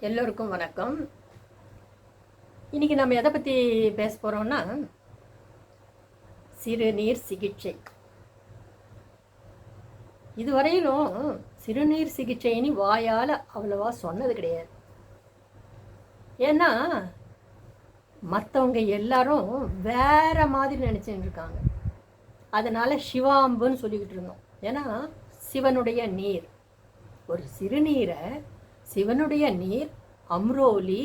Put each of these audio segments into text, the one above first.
எல்லோருக்கும் வணக்கம். இன்றைக்கி நம்ம எதை பற்றி பேச போகிறோம்னா சிறுநீர் சிகிச்சை. இதுவரையிலும் சிறுநீர் சிகிச்சைன்னு வாயால் அவ்வளவா சொன்னது கிடையாது. ஏன்னா மற்றவங்க எல்லாரும் வேற மாதிரி நினச்சிட்டு இருக்காங்க. அதனால் சிவாம்புன்னு சொல்லிக்கிட்டு இருந்தோம். ஏன்னா சிவனுடைய நீர். ஒரு சிறுநீரை சிவனுடைய நீர் அம்ரோலி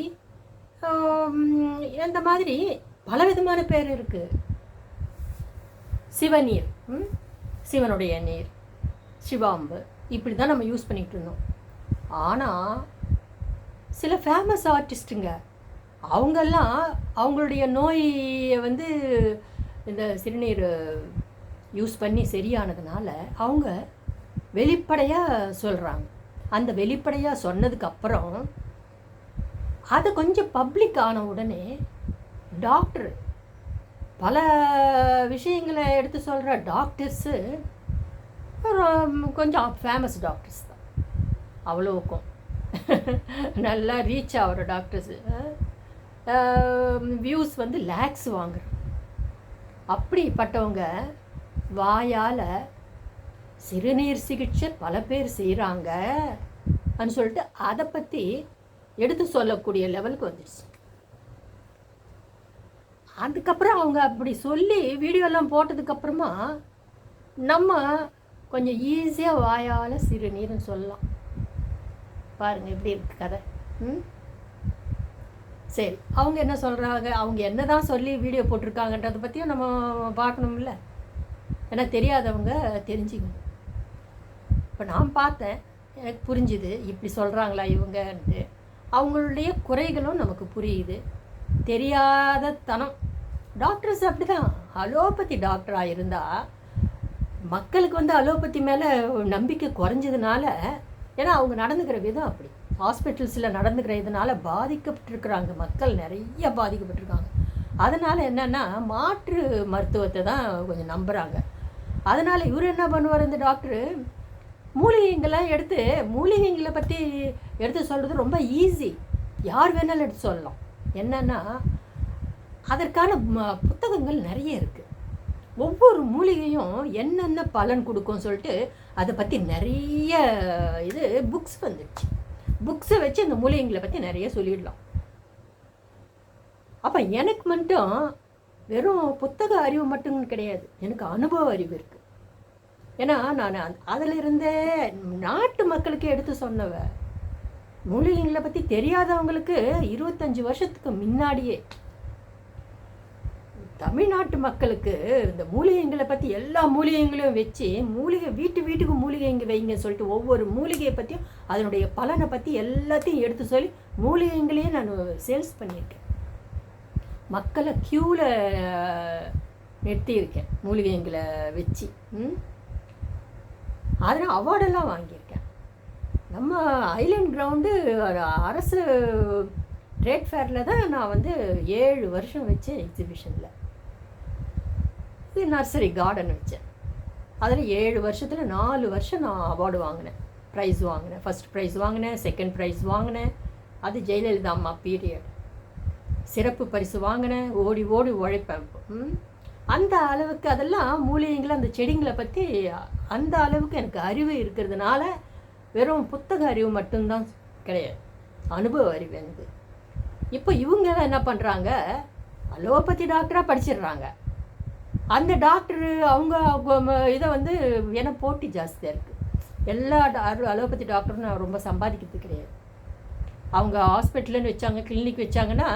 இந்த மாதிரி பலவிதமான பேர் இருக்குது சிவநீர் ம்? சிவனுடைய நீர் சிவாம்பு இப்படி தான் நம்ம யூஸ் பண்ணிகிட்டு இருந்தோம் ஆனால் சில ஃபேமஸ் ஆர்டிஸ்ட்டுங்க அவங்கெல்லாம் அவங்களுடைய நோயை வந்து இந்த சிறுநீர் யூஸ் பண்ணி சரியானதுனால அவங்க வெளிப்படையாக சொல்கிறாங்க அந்த வெளிப்படையாக சொன்னதுக்கு அப்புறம் அது கொஞ்சம் பப்ளிக் ஆன உடனே டாக்டர் பல விஷயங்களை எடுத்து சொல்கிற டாக்டர்ஸு கொஞ்சம் ஃபேமஸ் டாக்டர்ஸ் தான். அவ்வளோக்கும் நல்லா ரீச் ஆகிற டாக்டர்ஸு வியூஸ் வந்து லேக்ஸ் வாங்குறோம் அப்படிப்பட்டவங்க வாயால் சிறுநீர் சிகிச்சை பல பேர் செய்கிறாங்க அப்படின்னு சொல்லிட்டு அதை பற்றி எடுத்து சொல்லக்கூடிய லெவலுக்கு வந்துடுச்சு அதுக்கப்புறம் அவங்க அப்படி சொல்லி வீடியோலாம் போட்டதுக்கப்புறமா நம்ம கொஞ்சம் ஈஸியாக வாயால் சிறுநீர்னு சொல்லலாம். பாருங்க எப்படி இருக்கு கதை. ம்? சரி அவங்க என்ன சொல்கிறாங்க அவங்க என்ன தான் சொல்லி வீடியோ போட்டிருக்காங்கன்றதை பற்றியும் நம்ம பார்க்கணும்ல. ஏன்னா தெரியாதவங்க தெரிஞ்சுக்கணும். இப்போ நான் பார்த்தேன் எனக்கு புரிஞ்சுது இப்படி சொல்கிறாங்களா இவங்கன்ட்டு. அவங்களுடைய குறைகளும் நமக்கு புரியுது. தெரியாத தனம். டாக்டர்ஸ் அப்படி தான் அலோபதி டாக்டராக இருந்தால் மக்களுக்கு வந்து அலோபதி மேலே நம்பிக்கை குறைஞ்சதுனால ஏன்னா அவங்க நடந்துக்கிற விதம் அப்படி. ஹாஸ்பிட்டல்ஸில் நடந்துக்கிற இதனால் பாதிக்கப்பட்டிருக்கிறாங்க மக்கள் நிறைய பாதிக்கப்பட்டிருக்காங்க. அதனால் என்னென்னா மாற்று மருத்துவத்தை தான் கொஞ்சம் நம்புகிறாங்க அதனால் இவர் என்ன பண்ணுவார் இந்த டாக்டரு மூலிகைங்களாம் எடுத்து மூலிகைங்களை பற்றி எடுத்து சொல்கிறது ரொம்ப ஈஸி யார் வேணாலும் எடுத்து சொல்லலாம். என்னென்னா அதற்கான ம- புத்தகங்கள் நிறைய இருக்குது ஒவ்வொரு மூலிகையும் என்னென்ன பலன் கொடுக்கும் சொல்லிட்டு அதை பற்றி நிறைய இது புக்ஸ் வந்துடுச்சு புக்ஸை வச்சு அந்த மூலிகைங்களை பற்றி நிறைய சொல்லிடலாம். அப்போ எனக்கு மட்டும் வெறும் புத்தக அறிவு மட்டும் கிடையாது. எனக்கு அனுபவ அறிவு இருக்குது ஏன்னா நான் அதில் இருந்தே நாட்டு மக்களுக்கு எடுத்து சொன்னவ. மூலிகைங்களை பற்றி தெரியாதவங்களுக்கு இருபத்தஞ்சி வருஷத்துக்கு முன்னாடியே தமிழ்நாட்டு மக்களுக்கு இந்த மூலிகைங்களை பற்றி எல்லா மூலிகைங்களையும் வச்சு மூலிகை வீட்டு வீட்டுக்கு மூலிகை இங்கே வைங்க சொல்லிட்டு ஒவ்வொரு மூலிகையை பற்றியும் அதனுடைய பலனை பற்றி எல்லாத்தையும் எடுத்து சொல்லி மூலிகைங்களையே நான் சேல்ஸ் பண்ணியிருக்கேன். மக்களை க்யூவில் நிறுத்தியிருக்கேன் மூலிகைங்களை வச்சு. ம்? அதில் அவார்டெல்லாம் வாங்கியிருக்கேன். நம்ம ஐலேண்ட் கிரவுண்டு அரசு ட்ரேட் ஃபேரில் தான் நான் வந்து ஏழு வருஷம் வச்சேன் எக்ஸிபிஷனில் இது நர்சரி கார்டன் வச்சேன். அதில் ஏழு வருஷத்தில் நாலு வருஷம் நான் அவார்டு வாங்கினேன். ப்ரைஸ் வாங்கினேன். ஃபர்ஸ்ட் ப்ரைஸ் வாங்கினேன் செகண்ட் ப்ரைஸ் வாங்கினேன். அது ஜெயலலிதா அம்மா பீரியட் சிறப்பு பரிசு வாங்கினேன். ஓடி ஓடி உழைப்பேன். அந்த அளவுக்கு அதெல்லாம் மூலிகைங்களை அந்த செடிங்களை பற்றி அந்த அளவுக்கு எனக்கு அறிவு இருக்கிறதுனால வெறும் புத்தக அறிவு மட்டும்தான் கிடையாது. அனுபவ அறிவு எனக்கு. இப்போ இவங்க என்ன பண்ணுறாங்க அலோபதி டாக்டராக படிச்சிடுறாங்க. அந்த டாக்டரு அவங்க இதை வந்து ஏன்னா போட்டி ஜாஸ்தியாக இருக்குது எல்லா அலோபதி டாக்டரும் நான் ரொம்ப சம்பாதிக்கிறது கிடையாது. அவங்க ஹாஸ்பிட்டலுன்னு வச்சாங்க கிளினிக் வச்சாங்கன்னா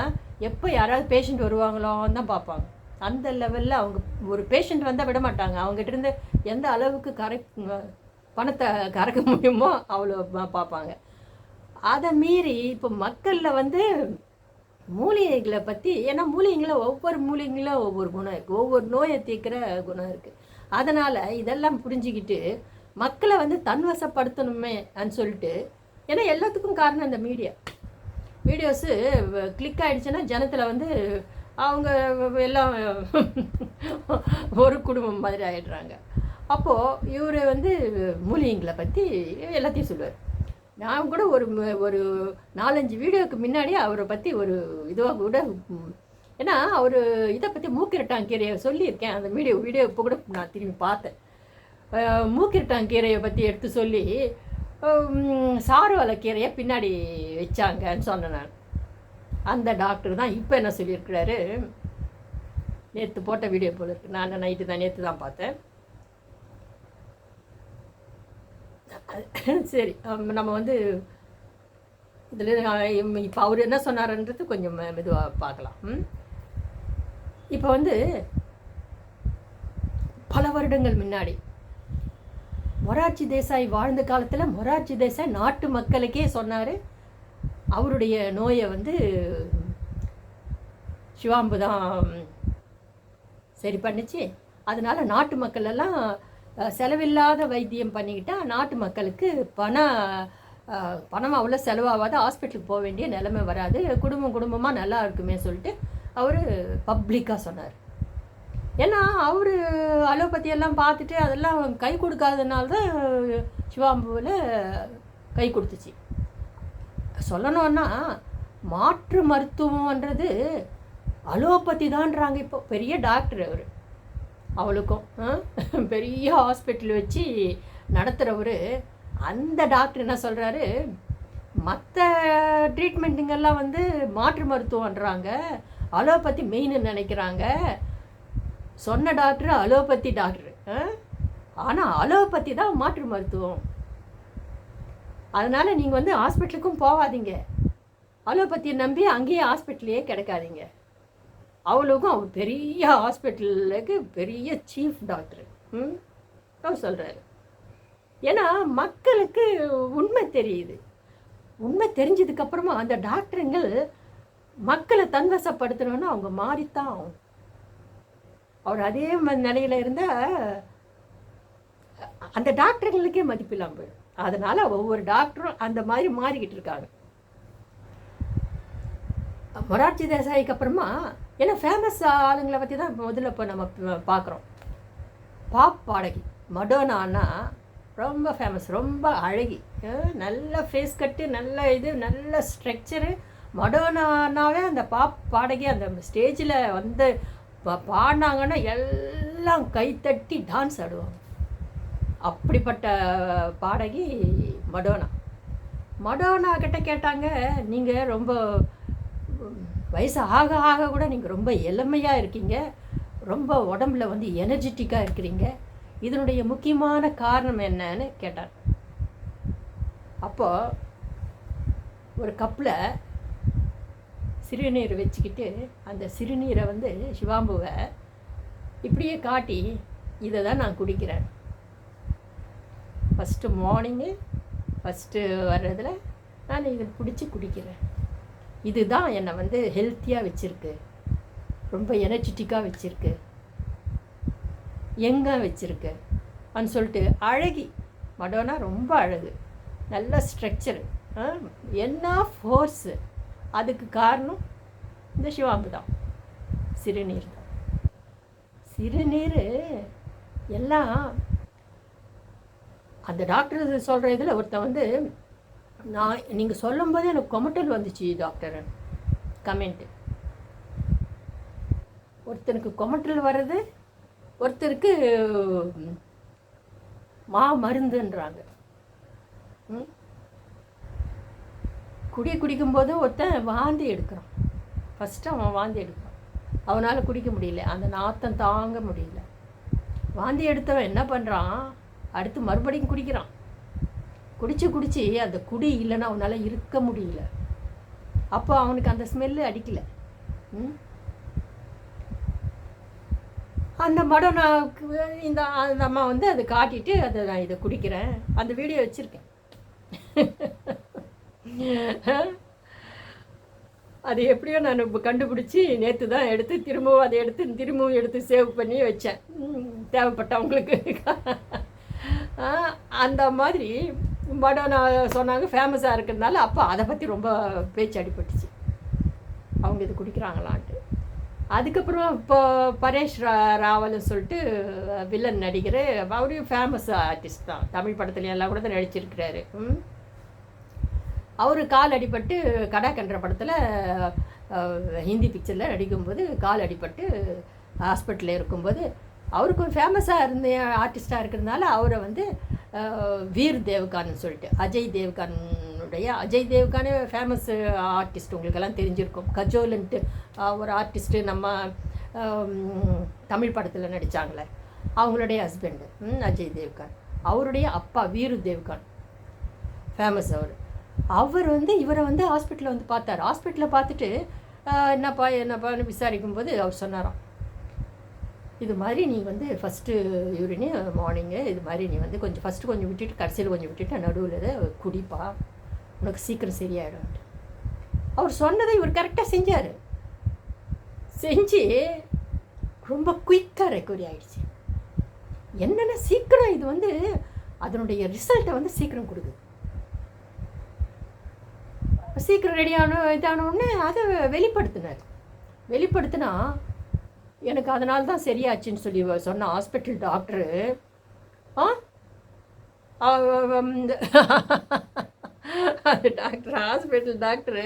எப்போ யாராவது பேஷண்ட் வருவாங்களோன்னு தான் பார்ப்பாங்க. அந்த லெவலில் அவங்க ஒரு பேஷண்ட் வந்தால் விட மாட்டாங்க. அவங்ககிட்ட இருந்து எந்த அளவுக்கு கரெக்ட் பணத்தை கறக்க முடியுமோ அவ்வளோ பார்ப்பாங்க. அதை மீறி இப்போ மக்களில் வந்து மூலிகைகளை பற்றி ஏன்னா மூலிகைங்கள ஒவ்வொரு மூலிகைங்களும் ஒவ்வொரு குணம் இருக்குது ஒவ்வொரு நோயை தீர்க்கிற குணம் இருக்குது அதனால் இதெல்லாம் புரிஞ்சுக்கிட்டு மக்களை வந்து தன்வசப்படுத்தணுமே அப்படின்னு சொல்லிட்டு ஏன்னா எல்லாத்துக்கும் காரணம் இந்த மீடியா வீடியோஸு கிளிக் ஆகிடுச்சுன்னா ஜனத்தில் வந்து அவங்க எல்லாம் ஒரு குடும்பம் மாதிரி ஆகிடுறாங்க அப்போது இவர் வந்து மூலிகைங்களை பற்றி எல்லாத்தையும் சொல்லுவார். நான் கூட ஒரு ஒரு நாலஞ்சு வீடியோவுக்கு முன்னாடி அவரை பற்றி ஒரு இதுவாக கூட ஏன்னா அவர் இதை பற்றி மூக்கிரட்டாங்கீரையை சொல்லியிருக்கேன். அந்த வீடியோ வீடியோ இப்போ கூட நான் திரும்பி பார்த்தேன். மூக்கிரட்டாங்கீரையை பற்றி எடுத்து சொல்லி சாறு சாறுவலை கீரையை பின்னாடி வச்சாங்கன்னு சொன்னேன் நான். அந்த டாக்டர் தான் இப்போ என்ன சொல்லியிருக்கிறாரு? நேற்று போட்ட வீடியோ போல இருக்கு. நான் நைட்டு தான் நேற்று தான் பார்த்தேன். சரி நம்ம வந்து இதில் இப்போ அவர் என்ன சொன்னார்ன்றது கொஞ்சம் மெதுவாக பார்க்கலாம். இப்போ வந்து பல வருடங்கள் முன்னாடி மொரார்ஜி தேசாய் வாழ்ந்த காலத்தில் மொரார்ஜி தேசாய் நாட்டு மக்களுக்கே சொன்னார் அவருடைய நோயை வந்து சிவாம்பு தான் சரி பண்ணிச்சு. அதனால நாட்டு மக்கள் எல்லாம் செலவில்லாத வைத்தியம் பண்ணிக்கிட்டால் நாட்டு மக்களுக்கு பணம் பணம் அவ்வளோ செலவாகாது. ஹாஸ்பிட்டலுக்கு போக வேண்டிய நிலைமை வராது. குடும்பம் குடும்பமாக நல்லா இருக்குமே சொல்லிட்டு அவர் பப்ளிக்காக சொன்னார். ஏன்னா அவர் அலோபதி எல்லாம் பார்த்துட்டு அதெல்லாம் கை கொடுக்காதனால தான் சிவாம்புவில் கை கொடுத்துச்சு. சொல்லணும்னா மாற்று மருத்துவம்ன்றது அலோபதி தான்றாங்க இப்போ. பெரிய டாக்டர் அவர். அவளுக்கும் ஆ? பெரிய ஹாஸ்பிட்டல் வச்சு நடத்துகிறவர் அந்த டாக்டர் என்ன சொல்கிறாரு மற்ற ட்ரீட்மெண்ட்டுங்கெல்லாம் வந்து மாற்று மருத்துவன்றாங்க அலோபதி மெயின்னு நினைக்கிறாங்க. சொன்ன டாக்டர் அலோபதி டாக்டர் ஆனால் அலோபதி தான் மாற்று மருத்துவம். அதனால் நீங்கள் வந்து ஹாஸ்பிட்டலுக்கும் போகாதீங்க. அலோபத்தியை நம்பி அங்கேயே ஹாஸ்பிட்டல்லையே கிடைக்காதீங்க. அவளுக்கும் அவர் பெரிய ஹாஸ்பிட்டலுக்கு பெரிய சீஃப் டாக்டர் ம்? அவர் சொல்கிறாரு ஏன்னா மக்களுக்கு உண்மை தெரியுது. உண்மை தெரிஞ்சதுக்கப்புறமா அந்த டாக்டருங்கள் மக்களை தன்வசப்படுத்தணும்னு அவங்க மாறித்தான் ஆகும் அவர் அதே நிலையில் நிலையில இருந்தால் அந்த டாக்டர்களுக்கே மதிப்பு இல்லாமல் போயிடும். அதனால ஒவ்வொரு டாக்டரும் அந்த மாதிரி மாறிக்கிட்டு இருக்காங்க. மொரார்ஜி தேசாய்க்கு அப்புறமா ஏன்னா ஃபேமஸ் ஆளுங்களை பற்றி தான் முதல்ல இப்போ நம்ம பார்க்குறோம் பாப் பாடகி மடோனானா ரொம்ப ஃபேமஸ் ரொம்ப அழகி. நல்ல ஃபேஸ் கட்டு நல்ல இது நல்ல ஸ்ட்ரக்சரு மடோனானாவே அந்த பாப் பாடகி அந்த ஸ்டேஜில் வந்து பா- பாடினாங்கன்னா எல்லாம் கைத்தட்டி டான்ஸ் ஆடுவாங்க. அப்படிப்பட்ட பாடகி மடோனா. மடோனா கிட்ட கேட்டாங்க நீங்கள் ரொம்ப வயசு ஆக ஆக கூட நீங்கள் ரொம்ப இளமையாக இருக்கீங்க. ரொம்ப உடம்புல வந்து எனர்ஜெட்டிக்காக இருக்கிறீங்க. இதனுடைய முக்கியமான காரணம் என்னன்னு கேட்டார். அப்போது ஒரு கப்பில் சிறுநீர் வச்சுக்கிட்டு அந்த சிறுநீரை வந்து சிவாம்புவை இப்படியே காட்டி இதை தான் நான் குடிக்கிறேன். ஃபஸ்ட்டு மார்னிங்கு ஃபஸ்ட்டு வர்றதில் நான் இதை பிடிச்சி குடிக்கிறேன். இதுதான் என்னை வந்து ஹெல்த்தியாக வச்சுருக்கு. ரொம்ப எனர்ஜெட்டிக்காக வச்சுருக்கு. எங்கே வச்சுருக்கு. அப்படின்னு சொல்லிட்டு அழகி மடோனா ரொம்ப அழகு. நல்ல ஸ்ட்ரக்சரு என்ன ஃபோர்ஸு அதுக்கு காரணம் இந்த சிவாம்பு தான். சிறுநீர் தான். சிறுநீர் எல்லாம் அந்த டாக்டர் சொல்கிற இதில் ஒருத்தன் வந்து நான் நீங்கள் சொல்லும்போது எனக்கு கொமட்டல் வந்துச்சு டாக்டர் கமெண்ட்டு ஒருத்தனுக்கு கொமட்டல் வர்றது ஒருத்தருக்கு மா மருந்துன்றாங்க. குடி குடிக்கும்போது ஒருத்தன் வாந்தி எடுக்கிறான். ஃபஸ்ட்டு அவன் வாந்தி எடுக்கிறான். அவனால் குடிக்க முடியல. அந்த நாத்தம் தாங்க முடியல. வாந்தி எடுத்தவன் என்ன பண்ணுறான் அடுத்து மறுபடியும் குடிக்கிறான். குடிச்சு குடிச்சு அந்த குடி இல்லைன்னா அவனால் இருக்க முடியல. அப்போ அவனுக்கு அந்த ஸ்மெல்லு அடிக்கல. ம்? அந்த மடம் நான் இந்த அந்த அம்மா வந்து அதை காட்டிட்டு அதை நான் இதை குடிக்கிறேன். அந்த வீடியோ வச்சுருக்கேன். அது எப்படியோ நான் இப்போ கண்டுபிடிச்சி நேற்று தான் எடுத்து திரும்பவும் அதை எடுத்து திரும்பவும் எடுத்து சேவ் பண்ணி வச்சேன். தேவைப்பட்டவங்களுக்கு அந்த மாதிரி படம் நான் சொன்னாங்க ஃபேமஸாக இருக்கிறதுனால அப்போ அதை பற்றி ரொம்ப பேச்சு அடிபட்டுச்சு. அவங்க இது குடிக்கிறாங்களான்ட்டு. அதுக்கப்புறம் இப்போ பரேஷ் ரா ராவல்னு சொல்லிட்டு வில்லன் நடிகர் அவரையும் ஃபேமஸ் ஆர்டிஸ்ட் தான். தமிழ் படத்துல எல்லாம் கூட தான் நடிச்சிருக்கிறாரு. அவர் கால் அடிபட்டு கடாக்கன்ற படத்தில் ஹிந்தி பிக்சரில் நடிக்கும்போது கால் அடிபட்டு ஹாஸ்பிட்டலில் இருக்கும்போது அவருக்கும் ஃபேமஸாக இருந்த ஆர்டிஸ்டாக இருக்கிறதுனால அவரை வந்து வீர் தேவ்கான்னு சொல்லிட்டு அஜய் தேவ்கானுடைய அஜய் தேவ்கானே ஃபேமஸ் ஆர்டிஸ்ட் உங்களுக்கெல்லாம் தெரிஞ்சிருக்கும். கஜோலன்ட்டு ஒரு ஆர்டிஸ்ட்டு நம்ம தமிழ் படத்தில் நடித்தாங்களே அவங்களுடைய ஹஸ்பண்டு அஜய் தேவ்கான் அவருடைய அப்பா வீரு தேவ்கான் ஃபேமஸ் அவர். அவர் வந்து இவரை வந்து ஹாஸ்பிட்டலில் வந்து பார்த்தார். ஹாஸ்பிட்டலில் பார்த்துட்டு என்னப்பா என்னப்பான்னு விசாரிக்கும்போது அவர் சொன்னாராம். இது மாதிரி நீ வந்து ஃபஸ்ட்டு யூரினி மார்னிங்கு இது மாதிரி நீ வந்து கொஞ்சம் ஃபஸ்ட்டு கொஞ்சம் விட்டுட்டு கடைசியில் கொஞ்சம் விட்டுட்டு நடுவில் இதை குடிப்பா. உனக்கு சீக்கிரம் சரியாயிடும் அவர் சொன்னதை இவர் கரெக்டாக செஞ்சார். செஞ்சு ரொம்ப குயிக்காக ரெக்கவரி ஆகிடுச்சு என்னென்ன சீக்கிரம் இது வந்து அதனுடைய ரிசல்ட்டை வந்து சீக்கிரம் கொடுக்குது. சீக்கிரம் ரெடியான இதான உடனே அதை வெளிப்படுத்தினார். வெளிப்படுத்தினா எனக்கு அதனால தான் சரியாச்சுன்னு சொல்லி சொன்ன ஹாஸ்பிட்டல் டாக்டரு ஆ? இந்த- doctor hospital doctor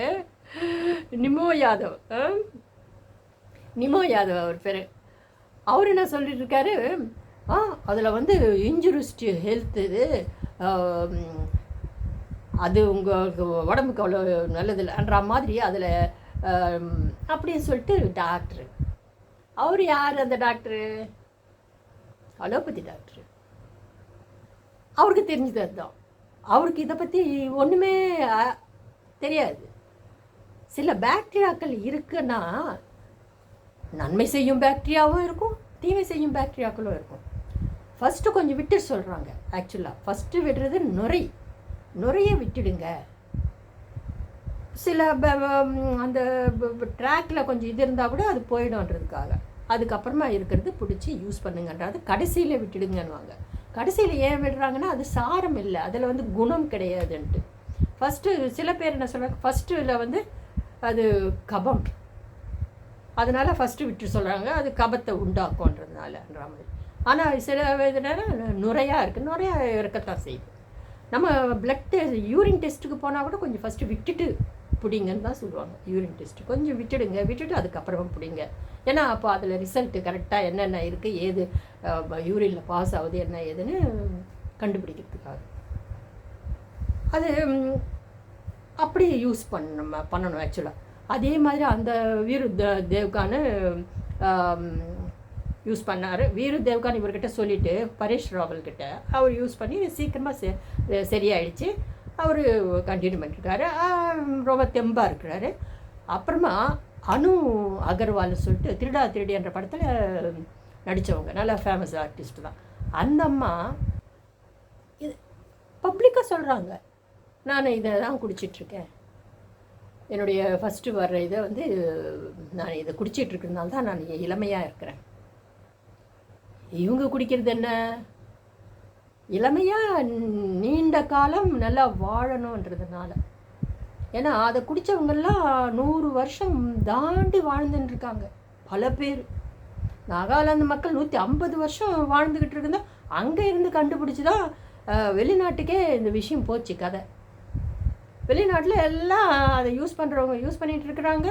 Nimo Yadav ஆ? நிமோ யாதவ் அவர் பேர். அவர் என்ன சொல்லிட்டு இருக்காரு? ஆ அதில் வந்து இன்ஜுரிஸ்ட் ஹெல்த் இது அது உங்களுக்கு உடம்புக்கு அவ்வளோ நல்லதில்லைன்ற மாதிரி அதில் அப்படின்னு சொல்லிட்டு டாக்டரு அவர் யார் அந்த டாக்டரு அலோபதி டாக்டரு அவருக்கு தெரிஞ்சது அதுதான். அவருக்கு இதை பற்றி ஒன்றுமே தெரியாது. சில பாக்டீரியாக்கள் இருக்குன்னா நன்மை செய்யும் பாக்டீரியாவும் இருக்கும் தீமை செய்யும் பாக்டீரியாக்களும் இருக்கும். ஃபஸ்ட்டு கொஞ்சம் விட்டு சொல்கிறாங்க ஆக்சுவலாக ஃபஸ்ட்டு விடுறது நுரை. நுரையை விட்டுடுங்க. சில ப- அந்த ட்ராக்கில் கொஞ்சம் இது இருந்தால் கூட அது போயிடும்ன்றதுக்காக. அதுக்கப்புறமா இருக்கிறது பிடிச்சி யூஸ் பண்ணுங்கன்றது கடைசியில் விட்டுடுங்கன்னுவாங்க. கடைசியில் ஏன் விடுறாங்கன்னா அது சாரம் இல்லை. அதில் வந்து குணம் கிடையாதுன்ட்டு. ஃபஸ்ட்டு சில பேர் என்ன சொல்கிறாங்க ஃபஸ்ட்டில் வந்து அது கபம். அதனால் ஃபஸ்ட்டு விட்டு சொல்கிறாங்க அது கபத்தை உண்டாக்கும்ன்றதுனாலன்ற மாதிரி. ஆனால் சில நேரம் நுரையாக இருக்குது நுரையாக இருக்கத்தான் செய்யுது. நம்ம பிளட் டெஸ்ட் யூரின் டெஸ்ட்டுக்கு போனால் கூட கொஞ்சம் ஃபஸ்ட்டு விட்டுட்டு பிடிங்கன்னு தான் சொல்லுவாங்க. யூரின் டெஸ்ட்டு கொஞ்சம் விட்டுடுங்க விட்டுட்டு அதுக்கப்புறமா பிடிங்க. ஏன்னா அப்போ அதில் ரிசல்ட்டு கரெக்டாக என்னென்ன இருக்குது ஏது யூரினில் பாஸ் ஆகுது என்ன ஏதுன்னு கண்டுபிடிக்கிறதுக்காக. அது அப்படியே யூஸ் பண்ண பண்ணணும் ஆக்சுவலாக அதே மாதிரி அந்த வீரு தே- தேவ்கானு யூஸ் பண்ணார். வீரு தேவ்கான் இவர்கிட்ட சொல்லிவிட்டு பரேஷ் ராவல்கிட்ட அவர் யூஸ் பண்ணி சீக்கிரமாக செ சரியாயிடுச்சு. அவர் கண்டினியூ பண்ணிருக்காரு ரொம்ப தெம்பாக இருக்கிறாரு. அப்புறமா அனு அகர்வால்னு சொல்லிட்டு திருடா திருடி என்ற படத்தில் நடித்தவங்க நல்லா ஃபேமஸ் ஆர்டிஸ்ட் தான். அந்த அம்மா இது பப்ளிக்காக சொல்கிறாங்க நான் இதை தான் குடிச்சிட்ருக்கேன். என்னுடைய ஃபஸ்ட்டு வர்ற இதை வந்து நான் இதை குடிச்சிட்ருக்கிறதுனால தான் நான் இளமையாக இருக்கிறேன். இவங்க குடிக்கிறது என்ன? இளமையாக நீண்ட காலம் நல்லா வாழணுன்றதுனால. ஏன்னா அதை குடித்தவங்கெல்லாம் நூறு வருஷம் தாண்டி வாழ்ந்துட்டு இருக்காங்க பல பேர். நாகாலாந்து மக்கள் நூற்றி ஐம்பது வருஷம் வாழ்ந்துக்கிட்டு இருந்தா அங்கே இருந்து கண்டுபிடிச்சி தான் வெளிநாட்டுக்கே இந்த விஷயம் போச்சு கதை. வெளிநாட்டில் எல்லாம் அதை யூஸ் பண்ணுறவங்க யூஸ் பண்ணிகிட்டு இருக்கிறாங்க.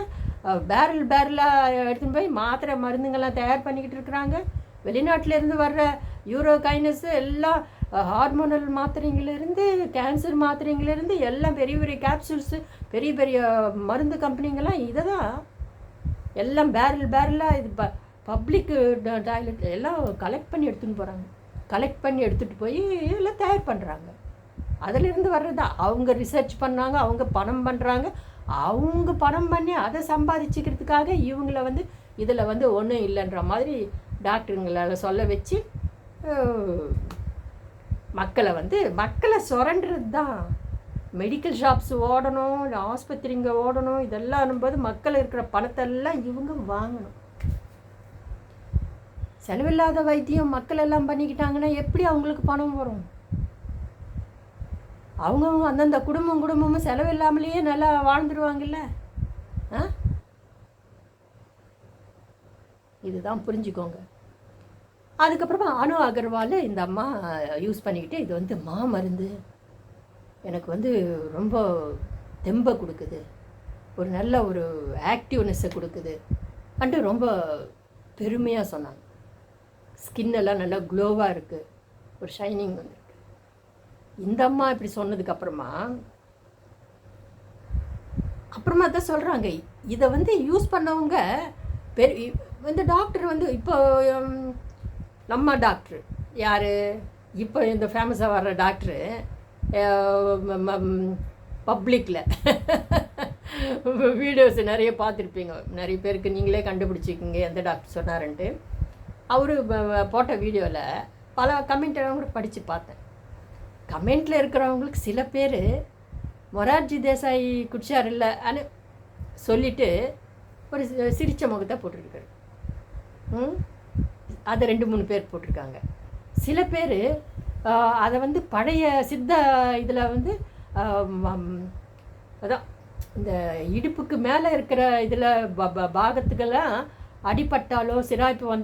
பேரல் பேரலாக எடுத்துன்னு போய் மாத்திரை மருந்துங்கள்லாம் தயார் பண்ணிக்கிட்டு இருக்கிறாங்க. வெளிநாட்டிலேருந்து வர்ற யூரோ கைனஸ் எல்லாம் ஹார்மோனல் மாத்திரைங்கள்லேருந்து கேன்சர் மாத்திரைங்கள்லேருந்து எல்லாம் பெரிய பெரிய கேப்சூல்ஸு பெரிய பெரிய மருந்து கம்பெனிங்கெல்லாம் இதை தான் எல்லாம் பேரல் பேரலாக இது ப பப்ளிக்கு டாய்லெட் எல்லாம் கலெக்ட் பண்ணி எடுத்துன்னு போகிறாங்க கலெக்ட் பண்ணி எடுத்துகிட்டு போய் எல்லாம் தயார் பண்ணுறாங்க அதிலிருந்து வர்றதா? அவங்க ரிசர்ச் பண்ணாங்க அவங்க பணம் பண்ணுறாங்க அவங்க பணம் பண்ணி அதை சம்பாதிச்சுக்கிறதுக்காக இவங்கள வந்து இதில் வந்து ஒன்றும் இல்லைன்ற மாதிரி டாக்டருங்களால் சொல்ல வச்சு மக்களை வந்து மக்களை சுரண்டுறது தான். மெடிக்கல் ஷாப்ஸ் ஓடணும் இல்லை ஆஸ்பத்திரிங்க ஓடணும் இதெல்லாம் போது மக்கள் இருக்கிற பணத்தை எல்லாம் இவங்க வாங்கணும். செலவில்லாத வைத்தியம் மக்கள் எல்லாம் பண்ணிக்கிட்டாங்கன்னா எப்படி அவங்களுக்கு பணம் வரும்? அவங்கவுங்க அந்தந்த குடும்பம் குடும்பமும் செலவில்லாமலேயே நல்லா வாழ்ந்துருவாங்கல்ல? ஆ? இதுதான் புரிஞ்சுக்கோங்க. அதுக்கப்புறமா அனு அகர்வால் இந்த அம்மா யூஸ் பண்ணிக்கிட்டு இது வந்து மாமருந்து எனக்கு வந்து ரொம்ப தெம்பை கொடுக்குது. ஒரு நல்ல ஒரு ஆக்டிவ்னஸை கொடுக்குது. அண்டு ரொம்ப பெருமையாக சொன்னாங்க. ஸ்கின் எல்லாம் நல்லா க்ளோவாக இருக்குது ஒரு ஷைனிங் வந்துருக்கு. இந்த அம்மா இப்படி சொன்னதுக்கப்புறமா அப்புறமா தான் சொல்கிறாங்க இதை வந்து யூஸ் பண்ணவங்க பெரு இந்த டாக்டர் வந்து இப்போ நம்ம டாக்டர். யார்? இப்போ இந்த ஃபேமஸாக வர்ற டாக்டரு பப்ளிக்கில் வீடியோஸ் நிறைய பார்த்துருப்பீங்க. நிறைய பேருக்கு நீங்களே கண்டுபிடிச்சிக்கிங்க எந்த டாக்டர் சொன்னாருன்ட்டு. அவர் போட்ட வீடியோவில் பல கமெண்ட் கூட படித்து பார்த்தேன். கமெண்ட்டில் இருக்கிறவங்களுக்கு சில பேர் மொரார்ஜி தேசாய் குடிச்சார் இல்லை அனு சொல்லிட்டு ஒரு சி- சிரிச்ச முகத்தை போட்டிருக்காரு. ம்? அதை ரெண்டு மூணு பேர் போட்டிருக்காங்க. சில பேர் அதை வந்து பழைய சித்த இதில் வந்து அதான் இந்த இடுப்புக்கு மேலே இருக்கிற இதில் பாகத்துக்கெல்லாம் அடிப்பட்டாலோ சிராய்ப்பு வந்து